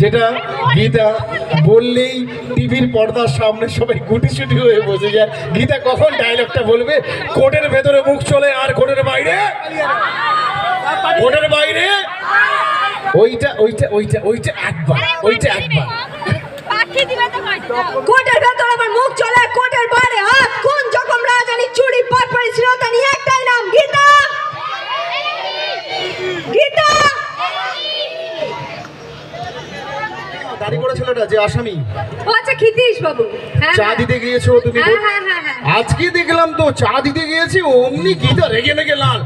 যেটা গীতা বললেই টিভির পর্দার সামনে সবাই গুটিসুটি হয়ে বসে যায়। গীতা কখন ডায়লগটা বলবে? কোটের ভেতরে মুখ চলে আর কোটের বাইরে? কোটের বাইরে? ওইটা ওইটা ওইটা ওইটা একবার ওইটা একবার। কোটের ভেতর আমার মুখ চলে কোটের বাইরে। হাত কোন যখন রাজানি চুরি পাট পড়েছিল তা নিয়ে একটাই নাম গীতা গীতা দাড়ি করা ছেলেটা যে আসামি? ও আচ্ছা খিতিস বাবু। হ্যাঁ চা হ্যাঁ। দিতে গিয়েছো তুমি হ্যাঁ হ্যাঁ হ্যাঁ হ্যাঁ। আজকে দেখলাম তো চা দিতে গিয়েছি অমনি গীতা রেগে লেগে লাল।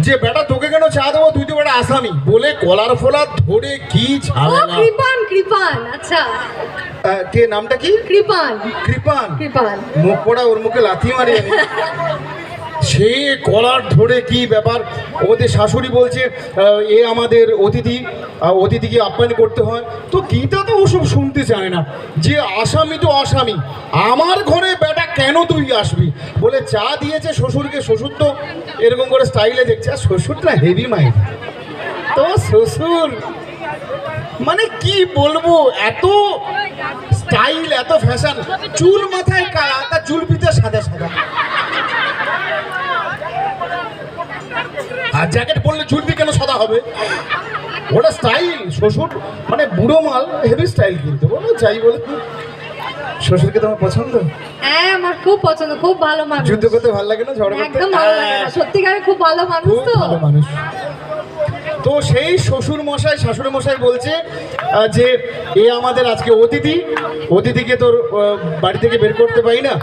যে বেটা তোকে কেন চা দেবো? তুই তো বেটা আসামি। বলে কলার ফলার ধরে কি ঝামেলা? কৃপান কৃপান আচ্ছা। কে নামটা কি? কৃপান। কৃপান। কৃপান। মুখ পড়া ওর মুখে লাথি মারি আমি। সে কলার ধরে কি ব্যাপার? ওদের শাশুড়ি বলছে এ আমাদের অতিথি অতিথিকে আপ্যায়ন করতে হয়। তো গীতা তো ওসব শুনতে চায় না। যে আসামি তো আসামি। আমার ঘরে বেটা কেন তুই আসবি? বলে চা দিয়েছে শ্বশুরকে, শ্বশুর তো এরকম করে স্টাইলে দেখছে। আর শ্বশুরটা হেভি মাইন্ড তো শ্বশুর মানে কি বলব? এত স্টাইল এত ফ্যাশন চুল মাথায় কালা তার চুল পিতে সাদা সাদা। আর জ্যাকেট পরলে চুল দিয়ে কেন সাদা হবে? ওটা স্টাইল শ্বশুর মানে বুড়ো মাল হেভি স্টাইল কিন্তু বলো যাই বলে। শ্বশুরকে তোমার পছন্দ? হ্যাঁ আমার খুব পছন্দ খুব ভালো মানুষ। যুদ্ধ করতে ভালো লাগে না ঝগড়া করতে? একদম ভালো লাগে না সত্যিকারে খুব ভালো মানুষ তো? ভালো মানুষ। তো সেই শ্বশুর মশাই শাশুড়ি মশাই বলছে যে এ আমাদের আজকে অতিথি অতিথিকে তোর বাড়ি থেকে বের করতে পারি না?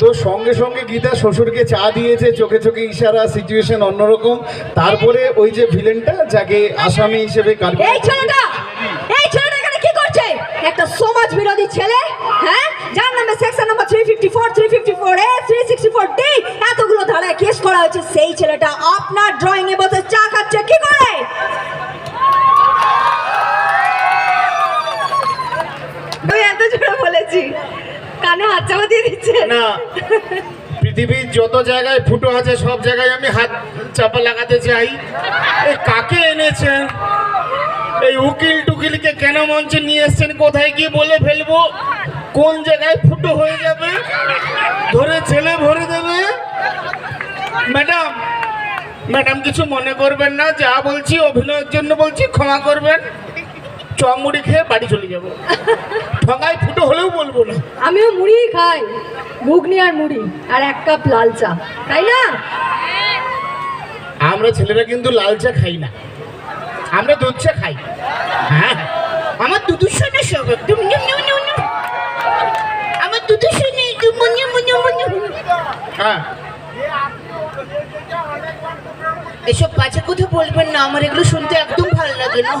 তো সঙ্গে সঙ্গে গীতা শ্বশুরকে চা দিয়েছে, চোখে চোখে ইশারা সিচুয়েশন অন্যরকম। তারপরে ওই যে ভিলেনটা যাকে আসামি হিসেবে এই ছেলেটা এই ছেলেটা এখানে কি করছে? একটা সমাজ বিরোধী ছেলে হ্যাঁ? যার নামে section number three fifty four three fifty four A three sixty four D এতগুলো ধারায় কেস করা হয়েছে। সেই ছেলেটা আপনার ড্রয়িং এ বসে চা খাচ্ছে, কি করে? এত জোরে বলেছি। কানে হাত চাপা দিয়ে দিচ্ছে। না, পৃথিবীর যত জায়গায় ফুটো আছে, সব জায়গায় আমি হাত চাপা লাগাতে চাই। এই কাকে এনেছেন? এই উকিল টুকিলকে কেন মঞ্চে নিয়ে এসছেন? কোথায় গিয়ে বলে ফেলব? কোন জায়গায় ফুটো হয়ে যাবে? ধরে ছেলে ভরে দেবে? ম্যাডাম ম্যাডাম, কিছু মনে করবেন না। যা বলছি, অভিনয়ের জন্য বলছি, ক্ষমা করবেন। চমুড়ি খেয়ে বাড়ি চলে যাব। ঠগায় ফুটো হলেও বলব না। আমিও মুড়ি খাই ঘুগনি আর মুড়ি আর এক কাপ লাল চা তাই না? আমরা ছেলেরা কিন্তু লাল চা খাই না। আমরা দুধ চা খাই। হ্যাঁ। আমার দুধু শোনে সব একদম নিউ নিউ নিউ নিউ। আমার দুধু শোনে একদম মুনু মুনু মুনু। হ্যাঁ। এসব বাজে কথা বলবেন না, আমার এগুলো শুনতে একদম ভালো লাগে না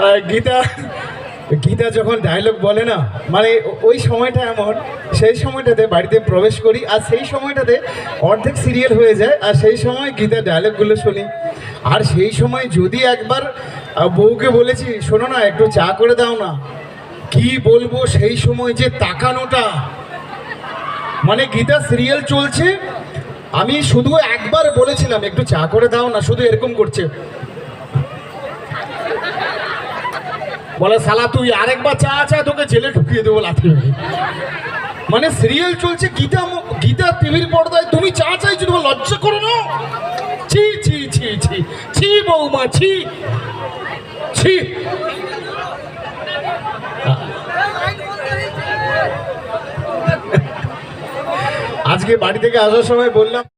হ্যাঁ। গীতা গীতা যখন ডায়লগ বলে না মানে ওই সময়টা এমন, সেই সময়টাতে বাড়িতে প্রবেশ করি, আর সেই সময়টাতে অর্ধেক সিরিয়াল হয়ে যায়, আর সেই সময় গীতা ডায়লগগুলো শুনি। আর সেই সময় যদি একবার বউকে বলেছি, শোনো না, একটু চা করে দাও না। কি বলব সেই সময় যে তাকানোটা মানে গীতা সিরিয়াল চলছে। আমি শুধু একবার বলেছিলাম, একটু চা করে দাও না, শুধু এরকম করছে। বলে সালা তুই আরেকবার চা চা, তোকে জেলে ঢুকিয়ে দেবো মেরে। মানে সিরিয়াল চলছে, গীতা গীতা টিভির পর্দায় তুমি চা চাইছো, তোমার লজ্জা করো না? ছি ছি ছি ছি ছি, বৌমা, ছি। ছি। আজকে বাড়ি থেকে আসার সময় বললাম